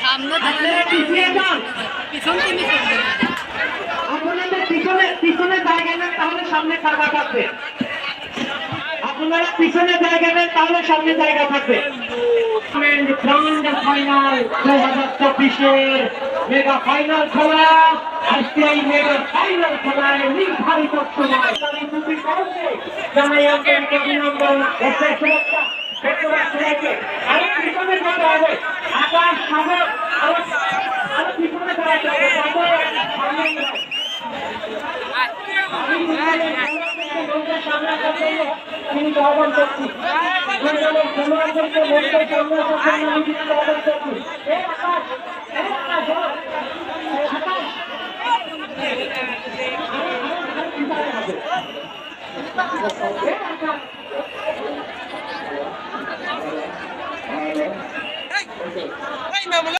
সামনে পিছনে জায়গা নেন তাহলে সামনে জায়গা থাকবে। আপনারা পিছনে জায়গা নেন তাহলে সামনে জায়গা থাকবে। গ্রান্ড ফাইনাল ফাইনাল খেলা। আজকে এই মেগা ফাইনাল নির্ধারিত সময়। জানাই আন্তরিক অভিনন্দন আরও পিছনে যেতে হবে আকাশ, সাগর, আরও আরও পিছনে হবে। তিনি আহ্বান করছি। আকাশ এই আকাশ